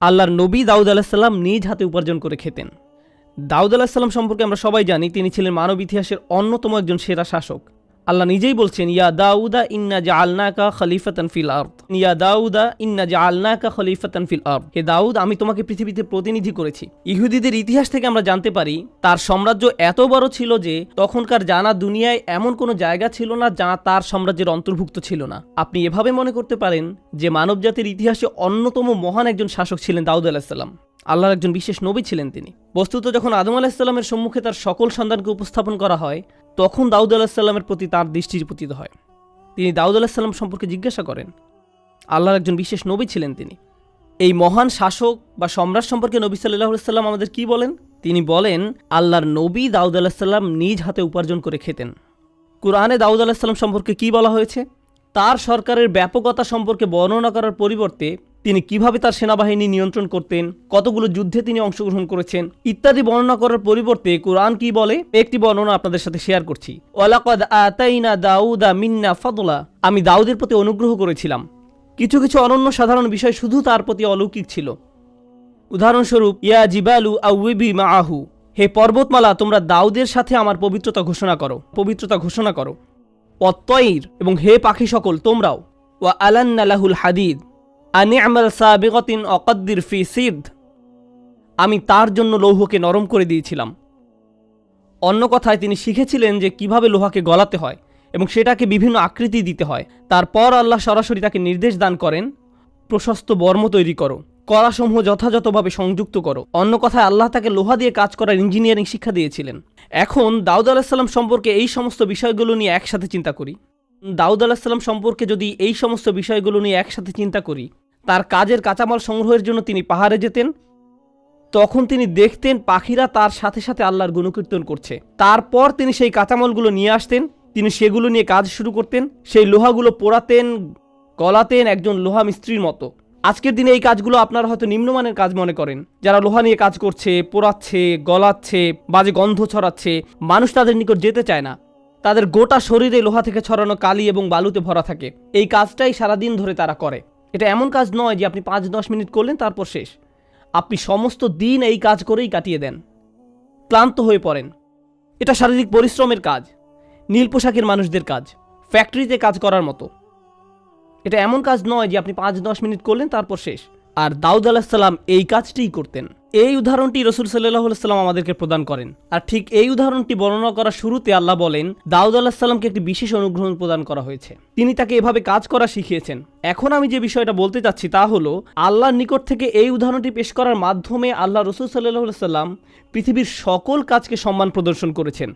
আল্লাহর নবী দাউদ আলাহিসাল্লাম নিজ হাতে উপার্জন করে খেতেন। দাউদ আলাহিসাল্লাম সম্পর্কে আমরা সবাই জানি, তিনি ছিলেন মানব ইতিহাসের অন্যতম একজন সেরা শাসক। আল্লাহ নিজেই বলছেন, ইয়া দাউদা ইন্না জা আলনাকা খলিফাতান ফিল ইয়া দাউদা ইন্না জা আলনাকা খলিফাতান ফিল আর্দ। হে দাউদ, আমি তোমাকে পৃথিবীতে প্রতিনিধি করেছি। ইহুদিদের ইতিহাস থেকে আমরা জানতে পারি, তার সাম্রাজ্য এত বড় ছিল যে তখনকার জানা দুনিয়ায় এমন কোনো জায়গা ছিল না যা তার সাম্রাজ্যের অন্তর্ভুক্ত ছিল না। আপনি এভাবে মনে করতে পারেন যে মানবজাতির ইতিহাসে অন্যতম মহান একজন শাসক ছিলেন দাউদ আলাহিসাল্লাম আল্লাহর একজন বিশেষ নবী ছিলেন তিনি। বস্তুত যখন আদম আলাহিসাল্লামের সম্মুখে তার সকল সন্তানকে উপস্থাপন করা হয়, তখন দাউদ আলাহিসাল্লামের প্রতি তার দৃষ্টি পতিত হয়। তিনি দাউদ আলাহিসাল্লাম সম্পর্কে জিজ্ঞাসা করেন, আল্লাহর একজন বিশেষ নবী ছিলেন তিনি। এই মহান শাসক বা সম্রাট সম্পর্কে নবী সাল্লাহ সাল্লাম আমাদের কি বলেন? তিনি বলেন, আল্লাহর নবী দাউদ আলাহিসাল্লাম নিজ হাতে উপার্জন করে খেতেন। কোরআনে দাউদ আলাহিসাল্লাম সম্পর্কে কি বলা হয়েছে? তার সরকারের ব্যাপকতা সম্পর্কে বর্ণনা করার পরিবর্তে তিনি কীভাবে তার সেনাবাহিনী নিয়ন্ত্রণ করতেন, কতগুলো যুদ্ধে তিনি অংশগ্রহণ করেছেন, ইত্যাদি বর্ণনা করার পরিবর্তে কোরআন কি বলে, একটি বর্ণনা আপনাদের সাথে শেয়ার করছি। দাউদা মিন্না ফাদলা, আমি দাউদের প্রতি অনুগ্রহ করেছিলাম। কিছু কিছু অনন্য সাধারণ বিষয় শুধু তার প্রতি অলৌকিক ছিল। উদাহরণস্বরূপ, ইয়া জিবালু আউবি মা আহু হে পর্বতমালা, তোমরা দাউদের সাথে আমার পবিত্রতা ঘোষণা করো, পবিত্রতা ঘোষণা করো। অত্যয়ীর এবং হে পাখি সকল, তোমরাও। ওয়া আলান্নালাহুল হাদিদ আনি আমাল সাবিগতিন অকদ্দির ফি সিদ। আমি তার জন্য লৌহকে নরম করে দিয়েছিলাম। অন্য কথায় তিনি শিখেছিলেন যে কীভাবে লোহাকে গলাতে হয় এবং সেটাকে বিভিন্ন আকৃতি দিতে হয়। তারপর আল্লাহ সরাসরি তাকে নির্দেশ দান করেন, প্রশস্ত বর্ম তৈরি করো করাসমূহ যথাযথভাবে সংযুক্ত করো। অন্য কথায় আল্লাহ তাকে লোহা দিয়ে কাজ করার ইঞ্জিনিয়ারিং শিক্ষা দিয়েছিলেন। এখন দাউদ আলাহিসাল্লাম সম্পর্কে এই সমস্ত বিষয়গুলো নিয়ে একসাথে চিন্তা করি। দাউদ আলাহিসাল্লাম সম্পর্কে যদি এই সমস্ত বিষয়গুলো নিয়ে একসাথে চিন্তা করি, তার কাজের কাঁচামাল সংগ্রহের জন্য তিনি পাহাড়ে যেতেন, তখন তিনি দেখতেন পাখিরা তার সাথে সাথে আল্লাহর গুণকীর্তন করছে। তারপর তিনি সেই কাঁচামালগুলো নিয়ে আসতেন, তিনি সেগুলো নিয়ে কাজ শুরু করতেন, সেই লোহাগুলো পোড়াতেন, গলাতেন একজন লোহা মিস্ত্রির মতো। আজকের দিনে এই কাজগুলো আপনারা হয়তো নিম্নমানের কাজ মনে করেন। যারা লোহা নিয়ে কাজ করছে, পোড়াচ্ছে, গলাচ্ছে, বাজে গন্ধ ছড়াচ্ছে, মানুষ তাদের নিকট যেতে চায় না। তাদের গোটা শরীরে লোহা থেকে ছড়ানো কালি এবং বালুতে ভরা থাকে। এই কাজটাই সারাদিন ধরে তারা করে। এটা এমন কাজ নয় যে আপনি পাঁচ দশ মিনিট করলেন, তারপর শেষ। আপনি সমস্ত দিন এই কাজ করেই কাটিয়ে দেন। ক্লান্ত হয়ে পড়েন। এটা শারীরিক পরিশ্রমের কাজ, নীল পোশাকের মানুষদের কাজ, ফ্যাক্টরিতে কাজ করার মতো। এটা এমন কাজ নয় যে আপনি পাঁচ দশ মিনিট করলেন, তারপর শেষ। আর দাউদ আলাহিসাল্লাম এই কাজটিই করতেন। এই উদাহরণটি রসুল সাল্লাহ সাল্লাম আমাদেরকে প্রদান করেন। আর ঠিক এই উদাহরণটি বর্ণনা করার শুরুতে আল্লাহ বলেন, দাউদ আল্লাহ সাল্লামকে একটি বিশেষ অনুগ্রহ প্রদান করা হয়েছে। তিনি তাকে এভাবে কাজ করা শিখিয়েছেন। এখন আমি যে বিষয়টা বলতে চাচ্ছি তা হলো, আল্লাহর নিকট থেকে এই উদাহরণটি পেশ করার মাধ্যমে আল্লাহ রসুল সাল্লাহ সাল্লাম পৃথিবীর সকল কাজকে সম্মান প্রদর্শন করেছেন।